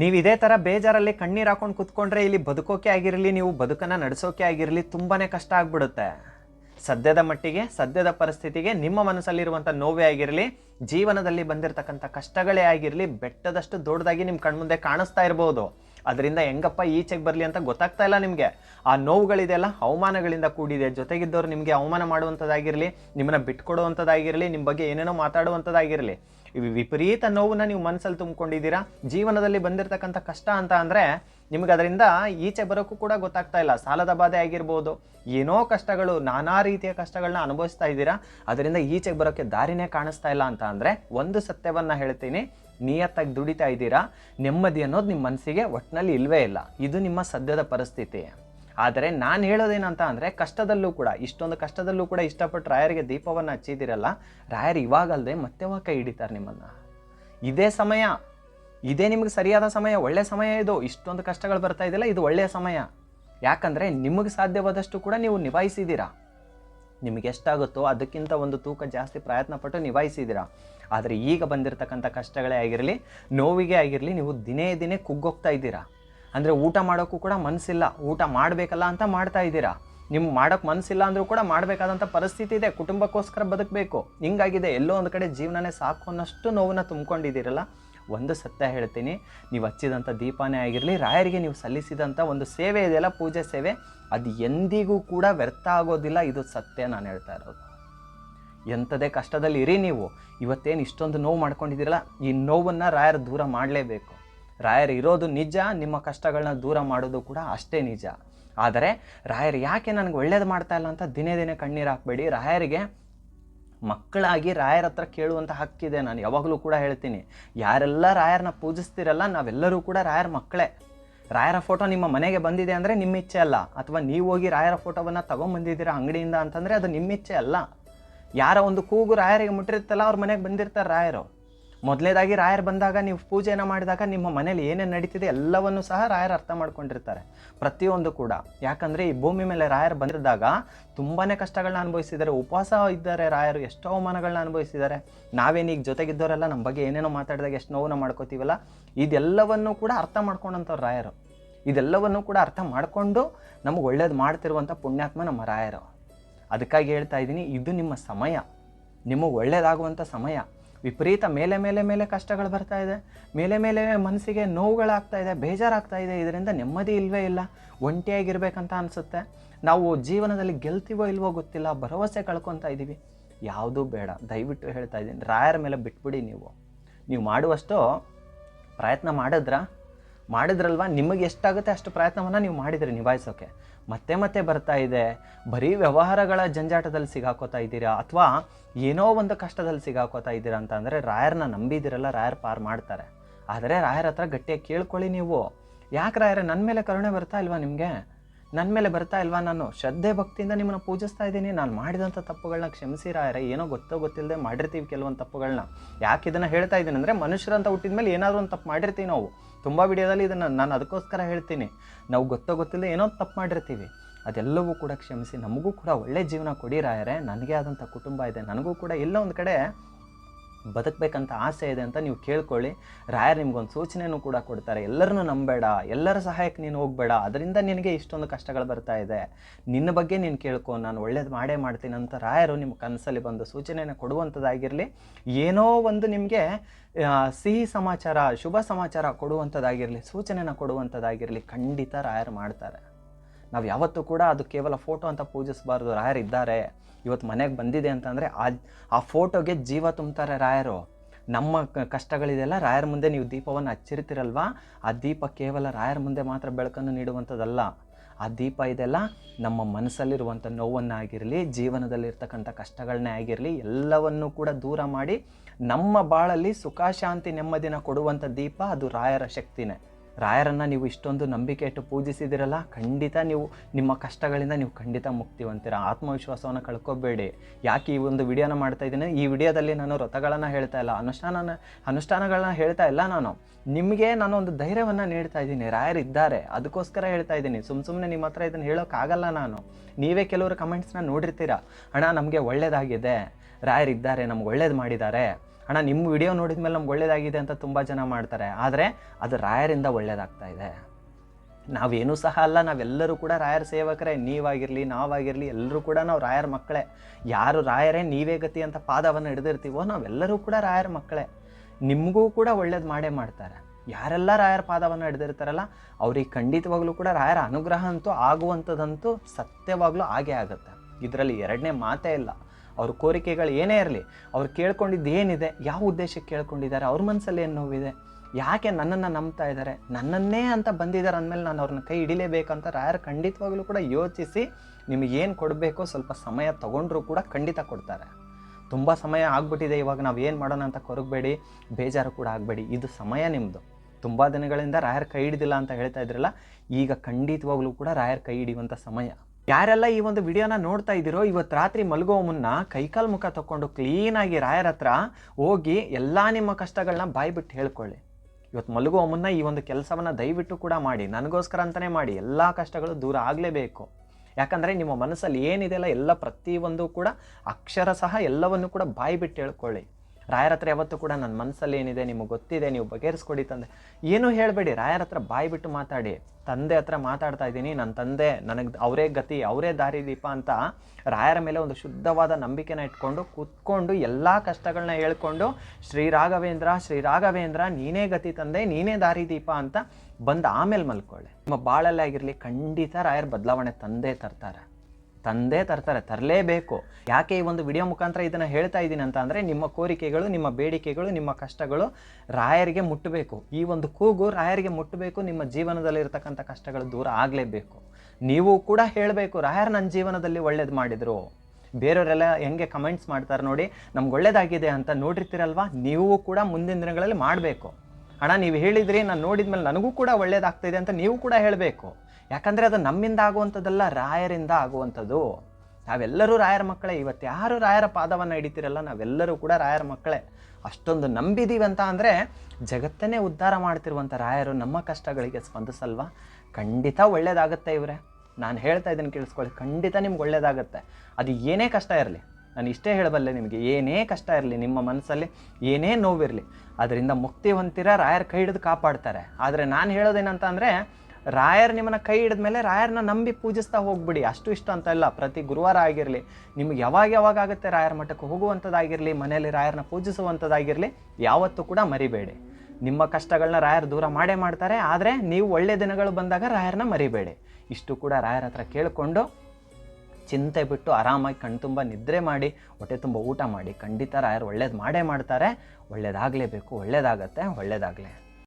ನೀವು ಇದೇ ಥರ ಬೇಜಾರಲ್ಲಿ ಕಣ್ಣೀರು ಹಾಕೊಂಡು ಕುತ್ಕೊಂಡ್ರೆ ಇಲ್ಲಿ ಬದುಕೋಕೆ ಆಗಿರಲಿ, ನೀವು ಬದುಕನ್ನು ನಡೆಸೋಕೆ ಆಗಿರಲಿ ತುಂಬಾ ಕಷ್ಟ ಆಗ್ಬಿಡುತ್ತೆ. ಸದ್ಯದ ಮಟ್ಟಿಗೆ, ಸದ್ಯದ ಪರಿಸ್ಥಿತಿಗೆ, ನಿಮ್ಮ ಮನಸ್ಸಲ್ಲಿರುವಂಥ ನೋವೇ ಆಗಿರಲಿ, ಜೀವನದಲ್ಲಿ ಬಂದಿರತಕ್ಕಂಥ ಕಷ್ಟಗಳೇ ಆಗಿರಲಿ, ಬೆಟ್ಟದಷ್ಟು ದೊಡ್ಡದಾಗಿ ನಿಮ್ಮ ಕಣ್ಮುಂದೆ ಕಾಣಿಸ್ತಾ ಇರ್ಬೋದು. ಅದರಿಂದ ಹೆಂಗಪ್ಪ ಈಚೆಗೆ ಬರಲಿ ಅಂತ ಗೊತ್ತಾಗ್ತಾ ಇಲ್ಲ ನಿಮಗೆ. ಆ ನೋವುಗಳಿದೆಲ್ಲ ಅವಮಾನಗಳಿಂದ ಕೂಡಿದೆ. ಜೊತೆಗಿದ್ದವ್ರು ನಿಮಗೆ ಅವಮಾನ ಮಾಡುವಂಥದ್ದಾಗಿರಲಿ, ನಿಮ್ಮನ್ನು ಬಿಟ್ಕೊಡುವಂಥದ್ದಾಗಿರಲಿ ನಿಮ್ಮ ಬಗ್ಗೆ ಏನೇನೋ ಮಾತಾಡುವಂಥದ್ದಾಗಿರಲಿ. ಇವು ವಿಪರೀತ ನೋವನ್ನ ನೀವು ಮನಸ್ಸಲ್ಲಿ ತುಂಬಿಕೊಂಡಿದ್ದೀರಾ? ಜೀವನದಲ್ಲಿ ಬಂದಿರತಕ್ಕಂಥ ಕಷ್ಟ ಅಂತ ಅಂದರೆ ನಿಮಗೆ ಅದರಿಂದ ಈಚೆ ಬರೋಕ್ಕೂ ಕೂಡ ಗೊತ್ತಾಗ್ತಾ ಇಲ್ಲ. ಸಾಲದ ಬಾಧೆ ಆಗಿರ್ಬೋದು, ಏನೋ ಕಷ್ಟಗಳು, ನಾನಾ ರೀತಿಯ ಕಷ್ಟಗಳನ್ನ ಅನುಭವಿಸ್ತಾ ಇದ್ದೀರಾ? ಅದರಿಂದ ಈಚೆಗೆ ಬರೋಕ್ಕೆ ದಾರಿನೇ ಕಾಣಿಸ್ತಾ ಇಲ್ಲ ಅಂತ ಅಂದರೆ ಒಂದು ಸತ್ಯವನ್ನ ಹೇಳ್ತೀನಿ. ನಿಯತ್ತಾಗಿ ದುಡಿತಾ ಇದ್ದೀರಾ? ನೆಮ್ಮದಿ ಅನ್ನೋದು ನಿಮ್ಮ ಮನಸ್ಸಿಗೆ ಒಟ್ಟಿನಲ್ಲಿ ಇಲ್ವೇ ಇಲ್ಲ. ಇದು ನಿಮ್ಮ ಸದ್ಯದ ಪರಿಸ್ಥಿತಿ. ಆದರೆ ನಾನು ಹೇಳೋದೇನಂತ ಅಂದರೆ ಕಷ್ಟದಲ್ಲೂ ಕೂಡ, ಇಷ್ಟೊಂದು ಕಷ್ಟದಲ್ಲೂ ಕೂಡ ಇಷ್ಟಪಟ್ಟು ರಾಯರಿಗೆ ದೀಪವನ್ನು ಹಚ್ಚಿದಿರಲ್ಲ ರಾಯರು ಇವಾಗಲ್ಲದೆ ಮತ್ತೆ ಕೈ ಹಿಡಿತಾರೆ ನಿಮ್ಮನ್ನು. ಇದೇ ಸಮಯ, ಇದೇ ನಿಮಗೆ ಸರಿಯಾದ ಸಮಯ ಒಳ್ಳೆಯ ಸಮಯ ಇದು. ಇಷ್ಟೊಂದು ಕಷ್ಟಗಳು ಬರ್ತಾ ಇದೆಯಲ್ಲ, ಇದು ಒಳ್ಳೆಯ ಸಮಯ. ಯಾಕಂದರೆ ನಿಮಗೆ ಸಾಧ್ಯವಾದಷ್ಟು ಕೂಡ ನೀವು ನಿಭಾಯಿಸಿದ್ದೀರಾ. ನಿಮಗೆ ಎಷ್ಟಾಗುತ್ತೋ ಅದಕ್ಕಿಂತ ಒಂದು ತೂಕ ಜಾಸ್ತಿ ಪ್ರಯತ್ನ ಪಟ್ಟು ನಿಭಾಯಿಸಿದ್ದೀರಾ. ಆದರೆ ಈಗ ಬಂದಿರತಕ್ಕಂಥ ಕಷ್ಟಗಳೇ ಆಗಿರಲಿ, ನೋವಿಗೆ ಆಗಿರಲಿ, ನೀವು ದಿನೇ ದಿನೇ ಕುಗ್ಗೋಗ್ತಾ ಇದ್ದೀರಾ. ಅಂದರೆ ಊಟ ಮಾಡೋಕ್ಕೂ ಕೂಡ ಮನಸ್ಸಿಲ್ಲ ಊಟ ಮಾಡಬೇಕಲ್ಲ ಅಂತ ಮಾಡ್ತಾ ಇದ್ದೀರಾ? ನಿಮ್ಗೆ ಮಾಡೋಕ್ಕೆ ಮನಸ್ಸಿಲ್ಲ ಅಂದರೂ ಕೂಡ ಮಾಡಬೇಕಾದಂಥ ಪರಿಸ್ಥಿತಿ ಇದೆ. ಕುಟುಂಬಕ್ಕೋಸ್ಕರ ಬದುಕಬೇಕು. ಹಿಂಗಾಗಿದೆ. ಎಲ್ಲೋ ಒಂದು ಕಡೆ ಜೀವನನೇ ಸಾಕು ಅನ್ನೋಷ್ಟು ನೋವನ್ನು ತುಂಬ್ಕೊಂಡಿದ್ದೀರಲ್ಲ? ಒಂದು ಸತ್ಯ ಹೇಳ್ತೀನಿ. ನೀವು ಹಚ್ಚಿದಂಥ ದೀಪನೇ ಆಗಿರಲಿ, ರಾಯರಿಗೆ ನೀವು ಸಲ್ಲಿಸಿದಂಥ ಒಂದು ಸೇವೆ ಇದೆಯಲ್ಲ, ಪೂಜೆ ಸೇವೆ, ಅದು ಎಂದಿಗೂ ಕೂಡ ವ್ಯರ್ಥ ಆಗೋದಿಲ್ಲ. ಇದು ಸತ್ಯ ನಾನು ಹೇಳ್ತಾ ಇರೋದು. ಎಂಥದೇ ಕಷ್ಟದಲ್ಲಿ ಇರಿ ನೀವು. ಇವತ್ತೇನು ಇಷ್ಟೊಂದು ನೋವು ಮಾಡ್ಕೊಂಡಿದ್ದೀರಲ್ಲ, ಈ ನೋವನ್ನು ರಾಯರು ದೂರ ಮಾಡಲೇಬೇಕು. ರಾಯರು ಇರೋದು ನಿಜ, ನಿಮ್ಮ ಕಷ್ಟಗಳನ್ನ ದೂರ ಮಾಡೋದು ಕೂಡ ಅಷ್ಟೇ ನಿಜ. ಆದರೆ ರಾಯರ್ ಯಾಕೆ ನನಗೆ ಒಳ್ಳೇದು ಮಾಡ್ತಾ ಇಲ್ಲ ಅಂತ ದಿನೇ ದಿನೇ ಕಣ್ಣೀರು ಹಾಕಬೇಡಿ. ರಾಯರಿಗೆ ಮಕ್ಕಳಾಗಿ ರಾಯರ ಹತ್ರ ಕೇಳುವಂಥ ಹಕ್ಕಿದೆ ನಾನು ಯಾವಾಗಲೂ ಕೂಡ ಹೇಳ್ತೀನಿ, ಯಾರೆಲ್ಲ ರಾಯರನ್ನ ಪೂಜಿಸ್ತಿರಲ್ಲ, ನಾವೆಲ್ಲರೂ ಕೂಡ ರಾಯರ ಮಕ್ಕಳೇ. ರಾಯರ ಫೋಟೋ ನಿಮ್ಮ ಮನೆಗೆ ಬಂದಿದೆ ಅಂದರೆ ನಿಮ್ಮ ಇಚ್ಛೆ ಅಲ್ಲ. ಅಥವಾ ನೀವು ಹೋಗಿ ರಾಯರ ಫೋಟೋವನ್ನು ತೊಗೊಂಬಂದಿದ್ದೀರಾ ಅಂಗಡಿಯಿಂದ ಅಂತಂದರೆ ಅದು ನಿಮ್ಮ ಇಚ್ಛೆ ಅಲ್ಲ. ಯಾರ ಒಂದು ಕೂಗು ರಾಯರಿಗೆ ಮುಟ್ಟಿರುತ್ತಲ್ಲ, ಅವ್ರ ಮನೆಗೆ ಬಂದಿರ್ತಾರೆ ರಾಯರು. ಮೊದಲನೇದಾಗಿ ರಾಯರ್ ಬಂದಾಗ ನೀವು ಪೂಜೆನ ಮಾಡಿದಾಗ ನಿಮ್ಮ ಮನೇಲಿ ಏನೇನು ನಡೀತಿದೆ ಎಲ್ಲವನ್ನು ಸಹ ರಾಯರ್ ಅರ್ಥ ಮಾಡ್ಕೊಂಡಿರ್ತಾರೆ. ಪ್ರತಿಯೊಂದು ಕೂಡ. ಯಾಕಂದರೆ ಈ ಭೂಮಿ ಮೇಲೆ ರಾಯರ್ ಬಂದಿದ್ದಾಗ ತುಂಬಾ ಕಷ್ಟಗಳನ್ನ ಅನುಭವಿಸಿದ್ದಾರೆ. ಉಪವಾಸ ಇದ್ದಾರೆ ರಾಯರು ಎಷ್ಟೋ ಅವಮಾನಗಳನ್ನ ಅನುಭವಿಸಿದ್ದಾರೆ. ನಾವೇನೀಗ ಜೊತೆಗಿದ್ದವರೆಲ್ಲ ನಮ್ಮ ಬಗ್ಗೆ ಏನೇನೋ ಮಾತಾಡಿದಾಗ ಎಷ್ಟು ನೋವನ್ನ ಮಾಡ್ಕೋತೀವಲ್ಲ? ಇದೆಲ್ಲವನ್ನು ಕೂಡ ಅರ್ಥ ಮಾಡ್ಕೊಂಡಂಥವ್ರು ರಾಯರು. ಇದೆಲ್ಲವನ್ನು ಕೂಡ ಅರ್ಥ ಮಾಡಿಕೊಂಡು ನಮಗೆ ಒಳ್ಳೇದು ಮಾಡ್ತಿರುವಂಥ ಪುಣ್ಯಾತ್ಮ ನಮ್ಮ ರಾಯರು. ಅದಕ್ಕಾಗಿ ಹೇಳ್ತಾ ಇದ್ದೀನಿ, ಇದು ನಿಮ್ಮ ಸಮಯ. ನಿಮಗೆ ಒಳ್ಳೆಯದಾಗುವಂಥ ಸಮಯ. ವಿಪರೀತ ಮೇಲೆ ಮೇಲೆ ಮೇಲೆ ಕಷ್ಟಗಳು ಬರ್ತಾ ಇದೆ. ಮೇಲೆ ಮೇಲೆ ಮನಸ್ಸಿಗೆ ನೋವುಗಳಾಗ್ತಾ ಇದೆ, ಬೇಜಾರಾಗ್ತಾ ಇದೆ. ಇದರಿಂದ ನೆಮ್ಮದಿ ಇಲ್ವೇ ಇಲ್ಲ. ಒಂಟಿಯಾಗಿರ್ಬೇಕಂತ ಅನಿಸುತ್ತೆ. ನಾವು ಜೀವನದಲ್ಲಿ ಗೆಲ್ತೀವೋ ಇಲ್ವೋ ಗೊತ್ತಿಲ್ಲ. ಭರವಸೆ ಕಳ್ಕೊತಾ ಇದ್ದೀವಿ ಯಾವುದೂ ಬೇಡ. ದಯವಿಟ್ಟು ಹೇಳ್ತಾ ಇದ್ದೀನಿ. ರಾಯರ ಮೇಲೆ ಬಿಟ್ಬಿಡಿ ನೀವು. ನೀವು ಮಾಡುವಷ್ಟು ಪ್ರಯತ್ನ ಮಾಡಿದ್ರಾ? ಮಾಡಿದ್ರಲ್ವ? ನಿಮಗೆ ಎಷ್ಟಾಗುತ್ತೆ ಅಷ್ಟು ಪ್ರಯತ್ನವನ್ನು ನೀವು ಮಾಡಿದ್ರಿ ನಿಭಾಯಿಸೋಕೆ. ಮತ್ತೆ ಮತ್ತೆ ಬರ್ತಾ ಇದೆ. ಬರೀ ವ್ಯವಹಾರಗಳ ಜಂಜಾಟದಲ್ಲಿ ಸಿಗಾಕೋತಾ ಇದ್ದೀರಾ? ಅಥವಾ ಏನೋ ಒಂದು ಕಷ್ಟದಲ್ಲಿ ಸಿಗಾಕೋತಾ ಇದ್ದೀರಾ ಅಂತ ಅಂದರೆ ರಾಯರನ್ನ ನಂಬಿದಿರಲ್ಲ ರಾಯರ್ ಪಾರ್ ಮಾಡ್ತಾರೆ. ಆದರೆ ರಾಯರ್ ಹತ್ರ ಗಟ್ಟಿಯಾಗಿ ಕೇಳ್ಕೊಳ್ಳಿ ನೀವು. ಯಾಕೆ ರಾಯರ ನನ್ನ ಮೇಲೆ ಕರುಣೆ ಬರ್ತಾ ಇಲ್ವಾ ನಿಮಗೆ? ನನ್ನ ಮೇಲೆ ಬರ್ತಾ ಇಲ್ವಾ? ನಾನು ಶ್ರದ್ಧೆ ಭಕ್ತಿಯಿಂದ ನಿಮ್ಮನ್ನು ಪೂಜಿಸ್ತಾ ಇದ್ದೀನಿ. ನಾನು ಮಾಡಿದಂಥ ತಪ್ಪುಗಳನ್ನ ಕ್ಷಮಿಸಿರಾಯರೆ ಏನೋ ಗೊತ್ತೋ ಗೊತ್ತಿಲ್ಲದೆ ಮಾಡಿರ್ತೀವಿ ಕೆಲವೊಂದು ತಪ್ಪುಗಳನ್ನ ಯಾಕೆ ಇದನ್ನು ಹೇಳ್ತಾ ಇದ್ದೀನಿ ಅಂದರೆ ಮನುಷ್ಯರಂತ ಹುಟ್ಟಿದ ಮೇಲೆ ಏನಾದರೂ ಒಂದು ತಪ್ಪು ಮಾಡಿರ್ತೀವಿ ನಾವು. ತುಂಬ ವಿಡಿಯೋದಲ್ಲಿ ಇದನ್ನು ನಾನು ಅದಕ್ಕೋಸ್ಕರ ಹೇಳ್ತೀನಿ. ನಾವು ಗೊತ್ತೋ ಗೊತ್ತಿಲ್ಲದೆ ಏನೋ ತಪ್ಪು ಮಾಡಿರ್ತೀವಿ. ಅದೆಲ್ಲವೂ ಕೂಡ ಕ್ಷಮಿಸಿ. ನಮಗೂ ಕೂಡ ಒಳ್ಳೆ ಜೀವನ ಕೊಡಿ ರಾಯರೇ. ನನಗೆ ಆದಂಥ ಕುಟುಂಬ ಇದೆ. ನನಗೂ ಕೂಡ ಎಲ್ಲೋ ಒಂದು ಕಡೆ ಬದುಕಬೇಕಂತ ಆಸೆ ಇದೆ ಅಂತ ನೀವು ಕೇಳ್ಕೊಳ್ಳಿ. ರಾಯರ್ ನಿಮ್ಗೊಂದು ಸೂಚನೆನೂ ಕೂಡ ಕೊಡ್ತಾರೆ. ಎಲ್ಲರನ್ನೂ ನಂಬೇಡ. ಎಲ್ಲರ ಸಹಾಯಕ್ಕೆ ನೀನು ಹೋಗಬೇಡ. ಅದರಿಂದ ನಿನಗೆ ಇಷ್ಟೊಂದು ಕಷ್ಟಗಳು ಬರ್ತಾ ಇದೆ. ನಿನ್ನ ಬಗ್ಗೆ ನೀನು ಕೇಳ್ಕೊ. ನಾನು ಒಳ್ಳೇದು ಮಾಡೇ ಮಾಡ್ತೀನಿ ಅಂತ ರಾಯರು ನಿಮ್ಮ ಕನಸಲ್ಲಿ ಬಂದು ಸೂಚನೆಯನ್ನು ಕೊಡುವಂಥದ್ದಾಗಿರಲಿ. ಏನೋ ಒಂದು ನಿಮಗೆ ಸಿಹಿ ಸಮಾಚಾರ, ಶುಭ ಸಮಾಚಾರ ಕೊಡುವಂಥದ್ದಾಗಿರಲಿ, ಸೂಚನೆನ ಕೊಡುವಂಥದ್ದಾಗಿರಲಿ ಖಂಡಿತ ರಾಯರು ಮಾಡ್ತಾರೆ. ನಾವು ಯಾವತ್ತೂ ಕೂಡ ಅದು ಕೇವಲ ಫೋಟೋ ಅಂತ ಪೂಜಿಸಬಾರ್ದು. ರಾಯರಿದ್ದಾರೆ ಇವತ್ತು ಮನೆಗೆ ಬಂದಿದೆ ಅಂತಂದರೆ ಆ ಆ ಫೋಟೋಗೆ ಜೀವ ತುಂಬ್ತಾರೆ ರಾಯರು. ನಮ್ಮ ಕಷ್ಟಗಳಿದೆಲ್ಲ ರಾಯರ ಮುಂದೆ ನೀವು ದೀಪವನ್ನು ಹಚ್ಚಿರ್ತೀರಲ್ವಾ? ಆ ದೀಪ ಕೇವಲ ರಾಯರ ಮುಂದೆ ಮಾತ್ರ ಬೆಳಕನ್ನು ನೀಡುವಂಥದ್ದಲ್ಲ. ಆ ದೀಪ ಇದೆಲ್ಲ ನಮ್ಮ ಮನಸ್ಸಲ್ಲಿರುವಂಥ ನೋವನ್ನಾಗಿರಲಿ, ಜೀವನದಲ್ಲಿರ್ತಕ್ಕಂಥ ಕಷ್ಟಗಳನ್ನೇ ಆಗಿರಲಿ, ಎಲ್ಲವನ್ನೂ ಕೂಡ ದೂರ ಮಾಡಿ ನಮ್ಮ ಬಾಳಲ್ಲಿ ಸುಖ, ಶಾಂತಿ, ನೆಮ್ಮದಿನ ಕೊಡುವಂಥ ದೀಪ ಅದು ರಾಯರ ಶಕ್ತಿನೇ. ರಾಯರನ್ನು ನೀವು ಇಷ್ಟೊಂದು ನಂಬಿಕೆ ಇಟ್ಟು ಪೂಜಿಸಿದಿರಲ್ಲ, ಖಂಡಿತ ನೀವು ನಿಮ್ಮ ಕಷ್ಟಗಳಿಂದ ನೀವು ಖಂಡಿತ ಮುಕ್ತಿ ಹೊಂತೀರ ಆತ್ಮವಿಶ್ವಾಸವನ್ನು ಕಳ್ಕೊಬೇಡಿ. ಯಾಕೆ ಈ ಒಂದು ವಿಡಿಯೋನ ಮಾಡ್ತಾ ಇದ್ದೀನಿ? ಈ ವಿಡಿಯೋದಲ್ಲಿ ನಾನು ವ್ರತಗಳನ್ನು ಹೇಳ್ತಾ ಇಲ್ಲ. ಅನುಷ್ಠಾನ ಅನುಷ್ಠಾನಗಳನ್ನ ಹೇಳ್ತಾ ಇಲ್ಲ ನಾನು. ನಿಮಗೆ ನಾನು ಒಂದು ಧೈರ್ಯವನ್ನು ನೀಡ್ತಾ ಇದ್ದೀನಿ. ರಾಯರಿದ್ದಾರೆ ಅದಕ್ಕೋಸ್ಕರ ಹೇಳ್ತಾ ಇದ್ದೀನಿ. ಸುಮ್ಮ ಸುಮ್ಮನೆ ನಿಮ್ಮ ಹತ್ರ ಇದನ್ನು ಹೇಳೋಕ್ಕಾಗಲ್ಲ ನಾನು. ನೀವೇ ಕೆಲವರು ಕಮೆಂಟ್ಸ್ನ ನೋಡಿರ್ತೀರ? ಅಣ್ಣ, ನಮಗೆ ಒಳ್ಳೆಯದಾಗಿದೆ ರಾಯರಿದ್ದಾರೆ ನಮ್ಗೆ ಒಳ್ಳೇದು ಮಾಡಿದ್ದಾರೆ. ಅಣ್ಣ, ನಿಮ್ಮ ವಿಡಿಯೋ ನೋಡಿದ ಮೇಲೆ ನಮ್ಗೆ ಒಳ್ಳೇದಾಗಿದೆ ಅಂತ ತುಂಬ ಜನ ಮಾಡ್ತಾರೆ. ಆದರೆ ಅದು ರಾಯರಿಂದ ಒಳ್ಳೇದಾಗ್ತಾ ಇದೆ. ನಾವೇನೂ ಸಹ ಅಲ್ಲ, ನಾವೆಲ್ಲರೂ ಕೂಡ ರಾಯರ ಸೇವಕರೇ. ನೀವಾಗಿರಲಿ, ನಾವಾಗಿರಲಿ, ಎಲ್ಲರೂ ಕೂಡ ನಾವು ರಾಯರ ಮಕ್ಕಳೇ. ಯಾರು ರಾಯರೇ, ನೀವೇ ಗತಿ ಅಂತ ಪಾದವನ್ನು ಹಿಡಿದಿರ್ತೀವೋ, ನಾವೆಲ್ಲರೂ ಕೂಡ ರಾಯರ ಮಕ್ಕಳೇ. ನಿಮಗೂ ಕೂಡ ಒಳ್ಳೇದು ಮಾಡೇ ಮಾಡ್ತಾರೆ. ಯಾರೆಲ್ಲ ರಾಯರ ಪಾದವನ್ನು ಹಿಡಿದಿರ್ತಾರಲ್ಲ, ಅವ್ರಿಗೆ ಖಂಡಿತವಾಗ್ಲೂ ಕೂಡ ರಾಯರ ಅನುಗ್ರಹ ಅಂತೂ ಆಗುವಂಥದ್ದಂತೂ ಸತ್ಯವಾಗ್ಲೂ ಆಗೇ ಆಗುತ್ತೆ. ಇದರಲ್ಲಿ ಎರಡನೇ ಮಾತೇ ಇಲ್ಲ. ಅವ್ರ ಕೋರಿಕೆಗಳು ಏನೇ ಇರಲಿ, ಅವ್ರು ಕೇಳ್ಕೊಂಡಿದ್ದು ಏನಿದೆ, ಯಾವ ಉದ್ದೇಶಕ್ಕೆ ಕೇಳ್ಕೊಂಡಿದ್ದಾರೆ, ಅವ್ರ ಮನಸ್ಸಲ್ಲಿ ಏನು ನೋವಿದೆ, ಯಾಕೆ ನನ್ನನ್ನು ನಂಬ್ತಾ ಇದ್ದಾರೆ, ನನ್ನನ್ನೇ ಅಂತ ಬಂದಿದ್ದಾರೆ ಅಂದಮೇಲೆ ನಾನು ಅವ್ರನ್ನ ಕೈ ಹಿಡಿಲೇಬೇಕಂತ ರಾಯರು ಖಂಡಿತವಾಗಲೂ ಕೂಡ ಯೋಚಿಸಿ ನಿಮಗೇನು ಕೊಡಬೇಕೋ ಸ್ವಲ್ಪ ಸಮಯ ತೊಗೊಂಡ್ರೂ ಕೂಡ ಖಂಡಿತ ಕೊಡ್ತಾರೆ. ತುಂಬ ಸಮಯ ಆಗ್ಬಿಟ್ಟಿದೆ, ಇವಾಗ ನಾವು ಏನು ಮಾಡೋಣ ಅಂತ ಕೊರಗಬೇಡಿ, ಬೇಜಾರು ಕೂಡ ಆಗಬೇಡಿ, ಇದು ಸಮಯ ನಿಮ್ಮದು ತುಂಬ ದಿನಗಳಿಂದ ರಾಯರ್ ಕೈ ಹಿಡಿದಿಲ್ಲ ಅಂತ ಹೇಳ್ತಾ ಇದ್ರಲ್ಲ, ಈಗ ಖಂಡಿತವಾಗ್ಲೂ ಕೂಡ ರಾಯರ್ ಕೈ ಹಿಡಿಯುವಂಥ ಸಮಯ. ಯಾರೆಲ್ಲ ಈ ಒಂದು ವಿಡಿಯೋನ ನೋಡ್ತಾ ಇದ್ದೀರೋ ಇವತ್ತು ರಾತ್ರಿ ಮಲಗೋ ಮುನ್ನ ಕೈಕಾಲು ಮುಖ ತಕೊಂಡು ಕ್ಲೀನಾಗಿ ರಾಯರ ಹತ್ರ ಹೋಗಿ ಎಲ್ಲ ನಿಮ್ಮ ಕಷ್ಟಗಳನ್ನ ಬಾಯ್ಬಿಟ್ಟು ಹೇಳ್ಕೊಳ್ಳಿ. ಇವತ್ತು ಮಲಗುವ ಮುನ್ನ ಈ ಒಂದು ಕೆಲಸವನ್ನು ದಯವಿಟ್ಟು ಕೂಡ ಮಾಡಿ, ನನಗೋಸ್ಕರ ಅಂತಲೇ ಮಾಡಿ, ಎಲ್ಲ ಕಷ್ಟಗಳು ದೂರ ಆಗಲೇಬೇಕು. ಯಾಕಂದರೆ ನಿಮ್ಮ ಮನಸ್ಸಲ್ಲಿ ಏನಿದೆಯಲ್ಲ ಎಲ್ಲ ಪ್ರತಿಯೊಂದು ಕೂಡ ಅಕ್ಷರ ಸಹ ಎಲ್ಲವನ್ನು ಕೂಡ ಬಾಯಿ ಬಿಟ್ಟು ಹೇಳ್ಕೊಳ್ಳಿ. ರಾಯರ ಹತ್ರ ಯಾವತ್ತೂ ಕೂಡ ನನ್ನ ಮನಸ್ಸಲ್ಲಿ ಏನಿದೆ, ನಿಮಗೆ ಗೊತ್ತಿದೆ, ನೀವು ಬಗೆಹರಿಸ್ಕೊಡಿ ತಂದೆ. ಏನೂ ಹೇಳಬೇಡಿ, ರಾಯರ ಹತ್ರ ಬಾಯಿ ಬಿಟ್ಟು ಮಾತಾಡಿ. ತಂದೆ ಹತ್ರ ಮಾತಾಡ್ತಾ ಇದ್ದೀನಿ, ನನ್ನ ತಂದೆ ನನಗೆ ಅವರೇ ಗತಿ, ಅವರೇ ದಾರಿ ದೀಪ ಅಂತ ರಾಯರ ಮೇಲೆ ಒಂದು ಶುದ್ಧವಾದ ನಂಬಿಕೆನ ಇಟ್ಕೊಂಡು ಕೂತ್ಕೊಂಡು ಎಲ್ಲ ಕಷ್ಟಗಳನ್ನ ಹೇಳ್ಕೊಂಡು, ಶ್ರೀ ರಾಘವೇಂದ್ರ ಶ್ರೀ ರಾಘವೇಂದ್ರ, ನೀನೇ ಗತಿ ತಂದೆ, ನೀನೇ ದಾರಿ ದೀಪ ಅಂತ ಬಂದು ಆಮೇಲೆ ಮಲ್ಕೊಳ್ಳಿ. ನಿಮ್ಮ ಬಾಳಲ್ಲೇ ಆಗಿರಲಿ ಖಂಡಿತ ರಾಯರ್ ಬದಲಾವಣೆ ತಂದೆ ತರ್ತಾರೆ. ತಂದೆ ತರ್ತಾರೆ, ತರಲೇಬೇಕು. ಯಾಕೆ ಈ ಒಂದು ವಿಡಿಯೋ ಮುಖಾಂತರ ಇದನ್ನು ಹೇಳ್ತಾ ಇದ್ದೀನಿ ಅಂತ ಅಂದರೆ, ನಿಮ್ಮ ಕೋರಿಕೆಗಳು, ನಿಮ್ಮ ಬೇಡಿಕೆಗಳು, ನಿಮ್ಮ ಕಷ್ಟಗಳು ರಾಯರಿಗೆ ಮುಟ್ಟಬೇಕು. ಈ ಒಂದು ಕೂಗು ರಾಯರಿಗೆ ಮುಟ್ಟಬೇಕು, ನಿಮ್ಮ ಜೀವನದಲ್ಲಿರ್ತಕ್ಕಂಥ ಕಷ್ಟಗಳು ದೂರ ಆಗಲೇಬೇಕು. ನೀವು ಕೂಡ ಹೇಳಬೇಕು, ರಾಯರ್ ನನ್ನ ಜೀವನದಲ್ಲಿ ಒಳ್ಳೇದು ಮಾಡಿದರು. ಬೇರೆಯವರೆಲ್ಲ ಹೆಂಗೆ ಕಮೆಂಟ್ಸ್ ಮಾಡ್ತಾರೆ ನೋಡಿ, ನಮ್ಗೆ ಒಳ್ಳೇದಾಗಿದೆ ಅಂತ ನೋಡಿರ್ತೀರಲ್ವಾ? ನೀವು ಕೂಡ ಮುಂದಿನ ದಿನಗಳಲ್ಲಿ ಮಾಡಬೇಕು. ಅಣ್ಣ, ನೀವು ಹೇಳಿದ್ರಿ ನಾನು ನೋಡಿದ ಮೇಲೆ ನನಗೂ ಕೂಡ ಒಳ್ಳೇದಾಗ್ತಿದೆ ಅಂತ ನೀವು ಕೂಡ ಹೇಳಬೇಕು. ಯಾಕಂದರೆ ಅದು ನಮ್ಮಿಂದ ಆಗುವಂಥದ್ದಲ್ಲ, ರಾಯರಿಂದ ಆಗುವಂಥದ್ದು. ನಾವೆಲ್ಲರೂ ರಾಯರ ಮಕ್ಕಳೇ, ಇವತ್ತು ಯಾರು ರಾಯರ ಪಾದವನ್ನು ಹಿಡಿತಿರಲ್ಲ, ನಾವೆಲ್ಲರೂ ಕೂಡ ರಾಯರ ಮಕ್ಕಳೇ. ಅಷ್ಟೊಂದು ನಂಬಿದೀವಿ ಅಂತ ಅಂದರೆ ಜಗತ್ತನ್ನೇ ಉದ್ಧಾರ ಮಾಡ್ತಿರುವಂಥ ರಾಯರು ನಮ್ಮ ಕಷ್ಟಗಳಿಗೆ ಸ್ಪಂದಿಸಲ್ವಾ? ಖಂಡಿತ ಒಳ್ಳೇದಾಗುತ್ತೆ ಇವರೇ. ನಾನು ಹೇಳ್ತಾ ಇದ್ದೀನಿ ಕೇಳಿಸ್ಕೊಳ್ಳಿ, ಖಂಡಿತ ನಿಮ್ಗೆ ಒಳ್ಳೇದಾಗುತ್ತೆ. ಅದು ಏನೇ ಕಷ್ಟ ಇರಲಿ ನಾನು ಇಷ್ಟೇ ಹೇಳಬಲ್ಲೆ ನಿಮಗೆ, ಏನೇ ಕಷ್ಟ ಇರಲಿ, ನಿಮ್ಮ ಮನಸ್ಸಲ್ಲಿ ಏನೇ ನೋವಿರಲಿ, ಅದರಿಂದ ಮುಕ್ತಿ ಹೊಂತೀರ ರಾಯರ್ ಕೈ ಹಿಡಿದು ಕಾಪಾಡ್ತಾರೆ. ಆದರೆ ನಾನು ಹೇಳೋದೇನಂತ ಅಂದರೆ ರಾಯರ್ ನಿಮ್ಮನ್ನ ಕೈ ಹಿಡಿದ ಮೇಲೆ ರಾಯರ್ನ ನಂಬಿ ಪೂಜಿಸ್ತಾ ಹೋಗ್ಬಿಡಿ. ಅಷ್ಟು ಇಷ್ಟ ಅಂತ ಇಲ್ಲ. ಪ್ರತಿ ಗುರುವಾರ ಆಗಿರಲಿ, ನಿಮ್ಗೆ ಯಾವಾಗ ಯಾವಾಗ ಆಗುತ್ತೆ ರಾಯರ ಮಠಕ್ಕೆ ಹೋಗುವಂಥದ್ದಾಗಿರಲಿ, ಮನೆಯಲ್ಲಿ ರಾಯರನ್ನ ಪೂಜಿಸುವಂಥದ್ದಾಗಿರಲಿ, ಯಾವತ್ತೂ ಕೂಡ ಮರಿಬೇಡಿ. ನಿಮ್ಮ ಕಷ್ಟಗಳನ್ನ ರಾಯರ್ ದೂರ ಮಾಡೇ ಮಾಡ್ತಾರೆ, ಆದರೆ ನೀವು ಒಳ್ಳೆಯ ದಿನಗಳು ಬಂದಾಗ ರಾಯರನ್ನ ಮರಿಬೇಡಿ. ಇಷ್ಟು ಕೂಡ ರಾಯರ ಹತ್ರ ಕೇಳಿಕೊಂಡು ಚಿಂತೆ ಬಿಟ್ಟು ಆರಾಮಾಗಿ ಕಣ್ತುಂಬ ನಿದ್ರೆ ಮಾಡಿ, ಹೊಟ್ಟೆ ತುಂಬ ಊಟ ಮಾಡಿ, ಖಂಡಿತ ರಾಯರು ಒಳ್ಳೇದು ಮಾಡೇ ಮಾಡ್ತಾರೆ. ಒಳ್ಳೇದಾಗಲೇಬೇಕು, ಒಳ್ಳೇದಾಗತ್ತೆ, ಒಳ್ಳೇದಾಗಲಿ.